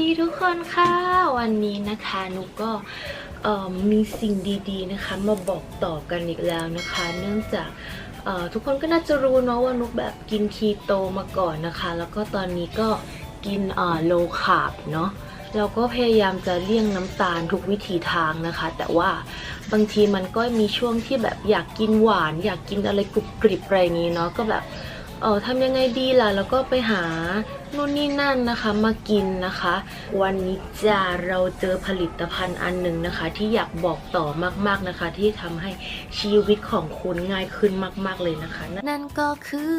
ดีทุกคนค่ะ วันนี้นะคะนุกก็มีสิ่งดีๆนะคะ มาบอกต่อกันอีกแล้วนะคะ เนื่องจากทุกคนก็น่าจะรู้เนาะว่านุกแบบกินคีโตมาก่อนนะคะ แล้วก็ตอนนี้ก็กินโลคาร์บเนาะเราก็พยายามจะเลี่ยงน้ำตาลทุกวิถีทางนะคะ แต่ว่าบางทีมันก็มีช่วงที่แบบอยากกินหวาน อยากกินอะไรกรุบกริบอะไรอย่างนี้เนาะก็แบบ เออทำยังไงดีล่ะ แล้วก็ไปหานู่นนี่นั่นนะคะมากินนะคะ วันนี้จ้าเราเจอผลิตภัณฑ์อันหนึ่งนะคะ ที่อยากบอกต่อมากๆนะคะ ที่ทำให้ชีวิตของคุณง่ายขึ้นมาก ๆเลยนะคะ นั่นก็คือ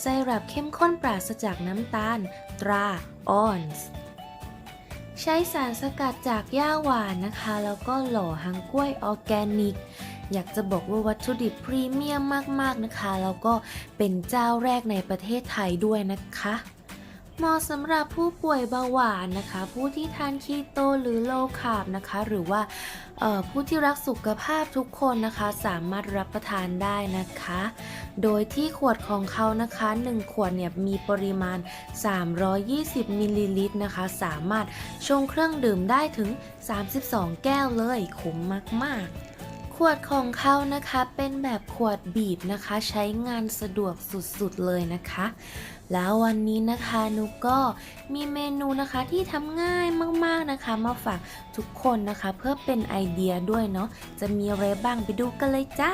ไซรัปเข้มข้นปราศจากน้ำตาลตราออนส์ใช้สารสกัดจากหญ้าหวานนะคะ แล้วก็หล่อหางกล้วยออร์แกนิก อยากจะบอกว่าวัตถุดิบพรีเมียมมากๆนะคะ แล้วก็เป็นเจ้าแรกในประเทศไทยด้วยนะคะเหมาะสำหรับผู้ป่วยเบาหวานนะคะ ผู้ที่ทานคีโตหรือโลคาร์บนะคะ หรือว่าผู้ที่รักสุขภาพทุกคนนะคะ สามารถรับประทานได้นะคะ โดยที่ขวดของเขานะคะ 1 ขวดเนี่ยมีปริมาณ 320มิลลิลิตรนะคะ สามารถชงเครื่องดื่มได้ถึง 32 แก้วเลยคุ้มมาก ๆ ขวดของเขานะคะเป็นแบบขวดบีบนะคะ ใช้งานสะดวกสุดๆเลยนะคะ แล้ววันนี้นะคะนุกก็มีเมนูนะคะที่ทำง่ายมากๆนะคะ มาฝากทุกคนนะคะ เพื่อเป็นไอเดียด้วยเนาะจะมีอะไรบ้างไปดูกันเลยจ้า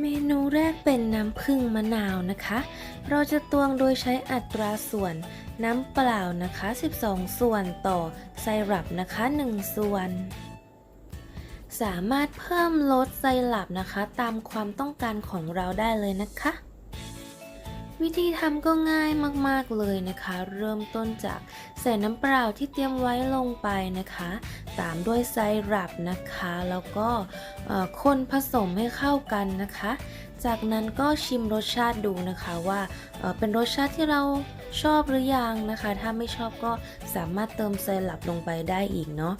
เมนูแรกเป็นน้ำผึ้งมะนาวนะคะ เราจะตวงโดยใช้อัตราส่วนน้ำเปล่านะคะ 12 ส่วนต่อไซรัปนะคะ 1 ส่วน สามารถเพิ่มลดไซรัปนะคะ ตามความต้องการของเราได้เลยนะคะ วิธีทำก็ง่ายมากๆเลยนะคะ เริ่มต้นจากใส่น้ำเปล่าที่เตรียมไว้ลงไปนะคะ ตามด้วยไซรัปนะคะ แล้วก็คนผสมให้เข้ากันนะคะ จากนั้นก็ชิมรสชาติดูนะคะว่าเเป็นรสชาติที่เราชอบหรือยังนะคะ ถ้าไม่ชอบก็สามารถเติมไซรัปลงไปได้อีกเนาะ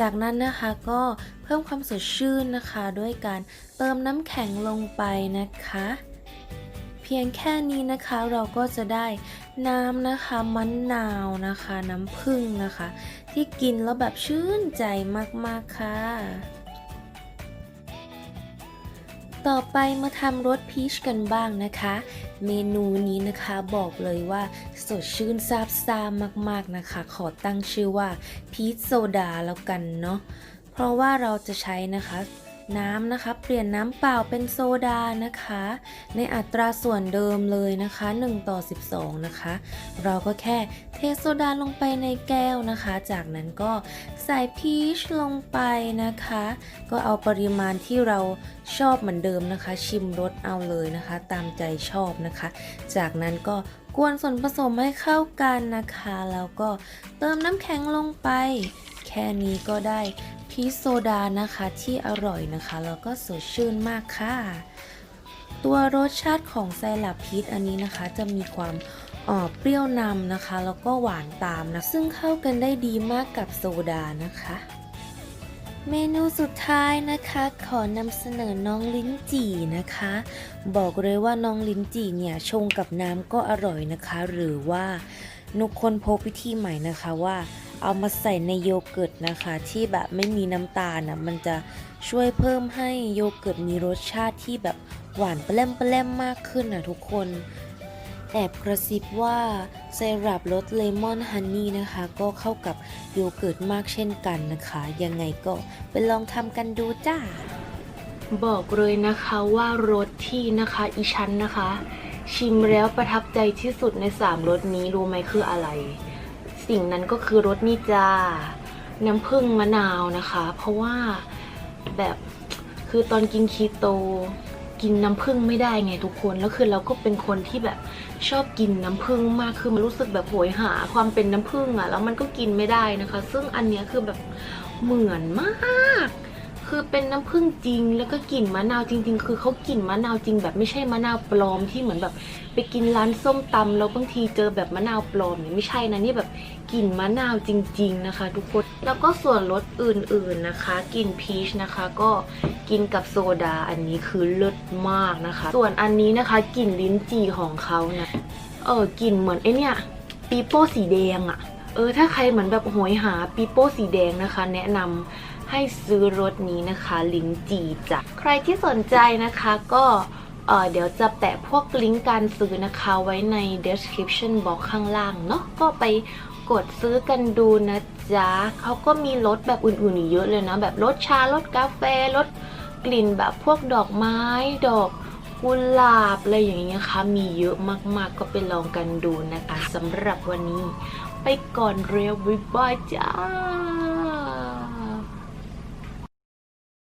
จากนั้นนะคะก็เพิ่มความสดชื่นนะคะ ด้วยการเติมน้ำแข็งลงไปนะคะ เพียงแค่นี้นะคะเราก็จะได้น้ำนะคะมะนนาวนะคะ น้ำผึ้งนะคะ ที่กินแล้วแบบชื่นใจมากๆค่ะ ต่อไปมาทำรสพีชกันบ้างนะคะ เมนูนี้นะคะบอกเลยว่าสดชื่นซาบซ่ามากๆนะคะ ขอตั้งชื่อว่าพีชโซดาแล้วกันเนาะเพราะว่าเราจะใช้นะคะ น้ำนะคะ เปลี่ยนน้ำเปล่าเป็นโซดานะคะ ในอัตราส่วนเดิมเลยนะคะ 1 ต่อ 12 นะคะ เราก็แค่เทโซดาลงไปในแก้วนะคะ จากนั้นก็ใส่พีชลงไปนะคะ ก็เอาปริมาณที่เราชอบเหมือนเดิมนะคะ ชิมรสเอาเลยนะคะ ตามใจชอบนะคะ จากนั้นก็กวนส่วนผสมให้เข้ากันนะคะ แล้วก็เติมน้ำแข็งลงไป แค่นี้ก็ได้ พีชโซดานะคะที่อร่อยนะคะ แล้วก็สดชื่นมากค่ะ ตัวรสชาติของไซรัปพีชอันนี้นะคะ จะมีความเอ่อเปรี้ยวนำนะคะ แล้วก็หวานตามนะ ซึ่งเข้ากันได้ดีมากกับโซดานะคะ เมนูสุดท้ายนะคะ ขอนำเสนอน้องลิ้นจี่นะคะ บอกเลยว่าน้องลิ้นจี่เนี่ยชงกับน้ำก็อร่อยนะคะ หรือว่านุกคนพบวิธีใหม่นะคะว่า เอามาใส่ในโยเกิร์ตนะคะ ที่แบบไม่มีน้ำตาลนะมันจะช่วยเพิ่มให้โยเกิร์ตมีรสชาติที่แบบหวานแปร่มแปร่มมากขึ้นนะทุกคน แอบกระซิบว่าไซรัปรสเลมอนฮันนี่นะคะ ก็เข้ากับโยเกิร์ตมากเช่นกันนะคะ ยังไงก็ไปลองทำกันดูจ้าบอกเลยนะคะว่ารสที่นะคะอีชั้นนะคะ ชิมแล้วประทับใจที่สุดในสามรสนี้รู้ไหมคืออะไร สิ่งนั้นก็คือรสนี่จ้าน้ำผึ้งมะนาวนะคะ เพราะว่าแบบคือตอนกินคีโตกินน้ำผึ้งไม่ได้ไงทุกคน แล้วคือเราก็เป็นคนที่แบบชอบกินน้ำผึ้งมาก คือมันรู้สึกแบบโหยหาความเป็นน้ำผึ้งอะแล้วมันก็กินไม่ได้นะคะ ซึ่งอันเนี้ยคือแบบเหมือนมาก คือเป็นน้ำผึ้งจริง แล้วก็กลิ่นมะนาวจริง ๆ คือเขากลิ่นมะนาวจริง แบบไม่ใช่มะนาวปลอมที่เหมือนแบบ ไปกินร้านส้มตำแล้วบางทีเจอแบบมะนาวปลอมเนี่ยไม่ใช่นะนี่แบบกลิ่นมะนาวจริง ๆนะคะ ทุกคนแล้วก็ส่วนรสอื่นๆนะคะกลิ่นพีชนะคะ ก็กินกับโซดาอันนี้คือเลิศมากนะคะ ส่วนอันนี้นะคะกลิ่นลิ้นจี่ของเขานะเออกลิ่นเหมือนไอเนี่ยปีโป้สีแดงอะ เออถ้าใครเหมือนแบบโหยหาปีโป้สีแดงนะคะ แนะนำให้ซื้อรถนี้นะคะลินจีจ้ะใครที่สนใจนะคะก็เเดี๋ยวจะแปะพวกลิงก์การซื้อนะคะไว้ใน description box ข้างล่างเนาะก็ไปกดซื้อกันดูนะจ๊ะเขาก็มีรถแบบอื่นๆอีกเยอะเลยนะ แบบรสชารสกาแฟรสกลิ่นแบบพวกดอกไม้ ดอกกุหลาบอะไรอย่างเงี้ยค่ะมีเยอะมากๆก็ไปลองกันดูนะคะสำหรับวันนี้ ก่อนเร็วบ๊ายบายจ้า